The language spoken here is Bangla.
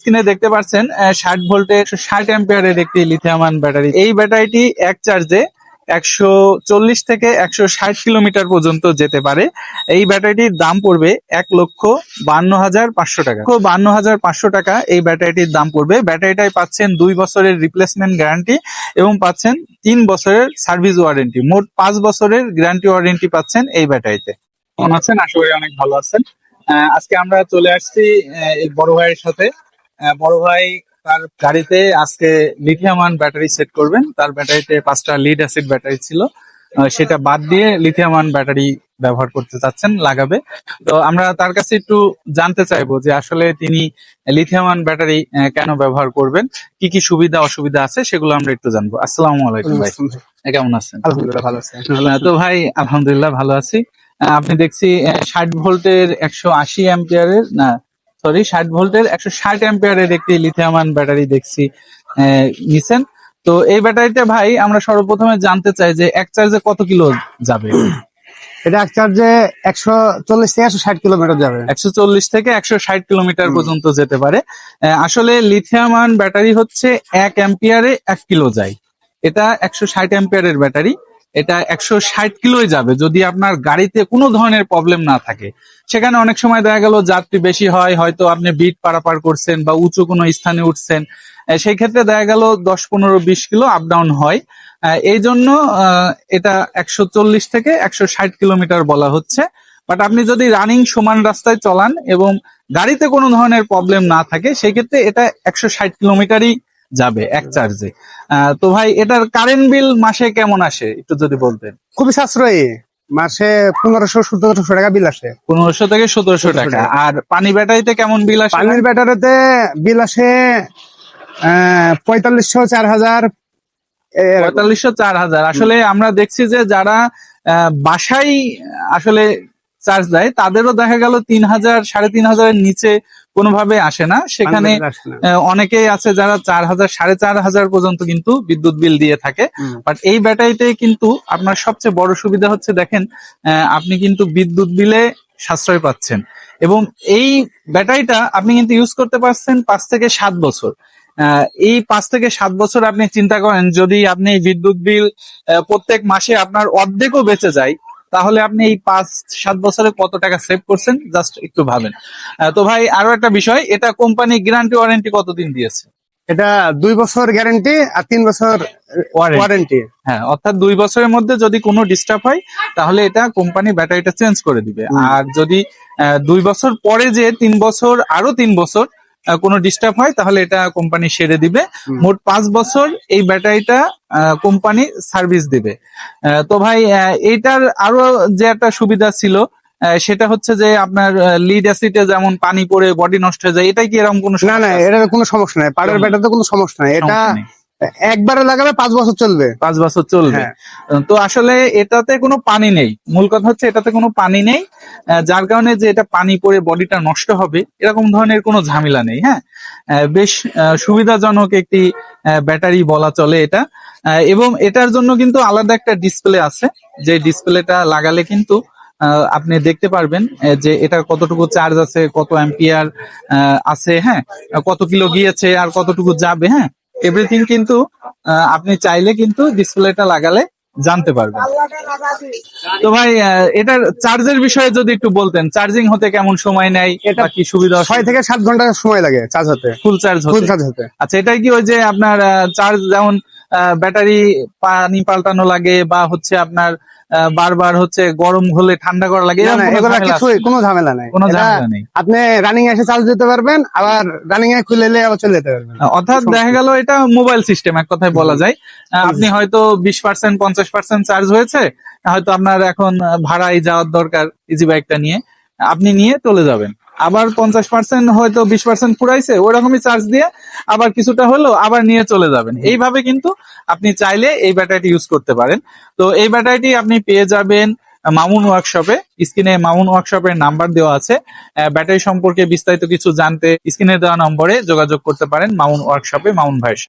স্ক্রিনে দেখতে পাচ্ছেন ষাট ভোল্টে, ষাট অ্যাম্পিয়ারের একটি লিথিয়ামান ব্যাটারি এই ব্যাটারিটি এক চার্জে একশো চল্লিশ থেকে একশো ষাট কিলোমিটার পর্যন্ত যেতে পারে। এই ব্যাটারিটির দাম পড়বে এক লক্ষ বান্ন হাজার পাঁচশো টাকা। বান্ন হাজার পাঁচশো টাকা এই ব্যাটারিটির দাম পড়বে। ব্যাটারিটায় পাচ্ছেন দুই বছরের রিপ্লেসমেন্ট গ্যারান্টি এবং পাচ্ছেন তিন বছরের সার্ভিস ওয়ারেন্টি মোট পাঁচ বছরের গ্যারান্টি ওয়ারেন্টি পাচ্ছেন এই ব্যাটারিতে আছেন? আশা করি অনেক ভালো আছেন। আজকে আমরা চলে আসছি বড় ভাইয়ের সাথে। বড় ভাই তার গাড়িতে আজকে লিথিয়ামান ব্যাটারি সেট করবেন। তার ব্যাটারিতে পাঁচটা লিড অ্যাসিড ব্যাটারি ছিল। সেটা বাদ দিয়ে লিথিয়ামান ব্যাটারি ব্যবহার করতে চাচ্ছেন লাগাবে। তো আমরা তার কাছে একটু জানতে চাইব যে আসলে তিনি লিথিয়ামান ব্যাটারি কেন ব্যবহার করবেন? কি কি সুবিধা অসুবিধা আছে সেগুলো আমরা একটু জানব। আসসালামু আলাইকুম ভাই। কেমন আছেন? আলহামদুলিল্লাহ ভালো আছে। তো ভাই আলহামদুলিল্লাহ ভালো আছি। আপনি দেখছি ষাট ভোল্টের একশো আশি অ্যাম্পিয়ারের না সরি ষাট ভোল্টের একশো ষাট অ্যাম্পিয়ারের একটি লিথিয়ামান ব্যাটারি দেখছি নিছেন। তো এই ব্যাটারিটা ভাই আমরা সর্বপ্রথমে জানতে চাই যে এক চার্জে কত কিলো যাবে? এটা এক চার্জে একশো চল্লিশ থেকে একশো ষাট কিলোমিটার যাবে। একশো চল্লিশ থেকে একশো ষাট কিলোমিটার পর্যন্ত যেতে পারে। আসলে লিথিয়ামান ব্যাটারি হচ্ছে এক অ্যাম্পিয়ারে এক কিলো যায়। এটা একশো ষাট অ্যাম্পিয়ারের ব্যাটারি এটা একশো ষাট কিলোই যাবে যদি আপনার গাড়িতে কোনো ধরনের প্রবলেম না থাকে। সেখানে অনেক সময় দেখা গেল যাত্রী বেশি হয়, হয়তো আপনি বিট পারাপার করছেন বা উঁচু কোনো স্থানে উঠছেন। সেই ক্ষেত্রে দেখা গেল দশ, পনেরো, বিশ কিলো আপ ডাউন হয়। এই জন্য এটা একশো চল্লিশ থেকে একশো ষাট কিলোমিটার বলা হচ্ছে। বাট আপনি যদি রানিং সমান রাস্তায় চলান এবং গাড়িতে কোনো ধরনের প্রবলেম না থাকে, সেই ক্ষেত্রে এটা একশো ষাট কিলোমিটারই যাবে এক চার্জে। তো ভাই এটার কারেন্ট বিল মাসে কেমন আসে? একটু যদি বলতেন। খুবই সাশ্রয়ী। মাসে পনেরোশো সতেরোশো টাকা বিল আসে। পনেরোশো থেকে সতেরোশো টাকা। আর পানি ব্যাটারিতে কেমন বিল আসে পানির ব্যাটারিতে বিল আসে আহ, পঁয়তাল্লিশশো চার হাজার। পঁয়তাল্লিশশো চার হাজার। আসলে আমরা দেখছি যে যারা আহ, বাসায় আসলে চার্জ দেয় তাদেরও দেখা গেল তিন হাজার সাড়ে তিন হাজারের নিচে কোনোভাবে আসে না। সেখানে অনেকেই আছে যারা চার হাজার সাড়ে চার হাজার পর্যন্ত কিন্তু বিদ্যুৎ বিল দিয়ে থাকে। বাট এই ব্যাটারিতে কিন্তু আপনার সবচেয়ে বড় সুবিধা হচ্ছে দেখেন আপনি কিন্তু বিদ্যুৎ বিলে সাশ্রয় পাচ্ছেন। এবং এই ব্যাটারিটা আপনি কিন্তু ইউজ করতে পারছেন পাঁচ থেকে সাত বছর। আহ, এই পাঁচ থেকে সাত বছর আপনি চিন্তা করেন যদি আপনি বিদ্যুৎ বিল প্রত্যেক মাসে আপনার অর্ধেকও বেঁচে যায় তাহলে আপনি এই পাঁচ সাত বছরে কত টাকা সেভ করছেন? জাস্ট একটু ভাবেন। তো ভাই আরও একটা বিষয় এটা কোম্পানি গ্যারান্টি ওয়ারেন্টি কতদিন দিয়েছে? এটা দুই বছর গ্যারান্টি আর তিন বছর ওয়ারেন্টি হ্যাঁ অর্থাৎ দুই বছরের মধ্যে যদি কোনো ডিস্টার্ব হয় তাহলে এটা কোম্পানি ব্যাটারিটা চেঞ্জ করে দিবে। আর যদি দুই বছর পরে যে তিন বছর আরও তিন বছর কোনো ডিস্টার্ব হয় তাহলে এটা কোম্পানি সেরে দিবে। মোট পাঁচ বছর এই ব্যাটারিটা কোম্পানি সার্ভিস দিবে। তো ভাই এটার আরও যে একটা সুবিধা ছিল সেটা হচ্ছে যে আপনার লিড অ্যাসিডে যেমন পানি পড়ে বডি নষ্ট হয়ে যায় এটা কি এরকম কোনো না না সমস্যা? এটার কোনো সমস্যা নাই। পাড়ের কেমন? ব্যাটারিতে কোনো সমস্যা নাই। এটা। একবারে লাগাবে পাঁচ বছর চলবে। পাঁচ বছর চলবে। হ্যাঁ। তো আসলে এটাতে কোনো পানি নেই। মূল কথা হচ্ছে এটাতে কোনো পানি নেই। যার কারণে যে এটা পানি পড়ে বডিটা নষ্ট হবে এরকম ধরনের কোনো ঝামেলা নেই হ্যাঁ? বেশ সুবিধাজনক একটি ব্যাটারি বলা চলে এটা। আহ, এবং এটার জন্য কিন্তু আলাদা একটা ডিসপ্লে আছে। যে ডিসপ্লেটা লাগালে কিন্তু আহ, আপনি দেখতে পারবেন যে এটা কতটুকু চার্জ আছে কত অ্যাম্পিয়ার আছে হ্যাঁ? কত কিলো গিয়েছে আর কতটুকু যাবে হ্যাঁ? এভরিথিং কিন্তু আপনি চাইলে কিন্তু ডিসপ্লেটা লাগালে জানতে পারবেন। তো ভাই এটার চার্জের বিষয়ে যদি একটু বলতেন চার্জিং হতে কেমন সময় নেয় এটা কি সুবিধা ছয় থেকে সাত ঘণ্টা সময় লাগে চার্জ হতে। ফুল চার্জ ফুল চার্জ হতে। আচ্ছা এটাই কি ওই যে আপনার চার্জ যেমন ব্যাটারি পানি পাল্টানো লাগে বা হচ্ছে আপনার বারবার হচ্ছে গরম হলে ঠান্ডা করা লাগে কোনো ঝামেলা আছে? কিছুই কোনো ঝামেলা নাই। কোনো ঝামেলা নেই। আপনি রানিং এসে চার্জ দিতে পারবেন আবার রানিং এ খুলে আবার চলে যেতে পারবেন। অর্থাৎ দেখা গেল এটা মোবাইল সিস্টেম এক কথায় বলা যায়। আপনি হয়তো বিশ পার্সেন্ট পঞ্চাশ পার্সেন্ট চার্জ হয়েছে হয়তো আপনার এখন ভাড়াই ভাড়ায় যাওয়ার দরকার ইজি বাইকটা নিয়ে। আপনি নিয়ে চলে যাবেন। আবার পঞ্চাশ পার্সেন্ট হয়তো বিশ পার্সেন্ট পুরাইছে ওরকমই চার্জ দিয়ে আবার কিছুটা হলো আবার নিয়ে চলে যাবেন। এইভাবে কিন্তু আপনি চাইলে এই ব্যাটারিটি ইউজ করতে পারেন। তো এই ব্যাটারিটি আপনি পেয়ে যাবেন মামুন ওয়ার্কশপে স্ক্রিনে মামুন ওয়ার্কশপের নাম্বার দেওয়া আছে। ব্যাটারি সম্পর্কে বিস্তারিত কিছু জানতে স্ক্রিনে দেওয়া নম্বরে যোগাযোগ করতে পারেন মামুন ওয়ার্কশপে মামুন ভাইয়ের।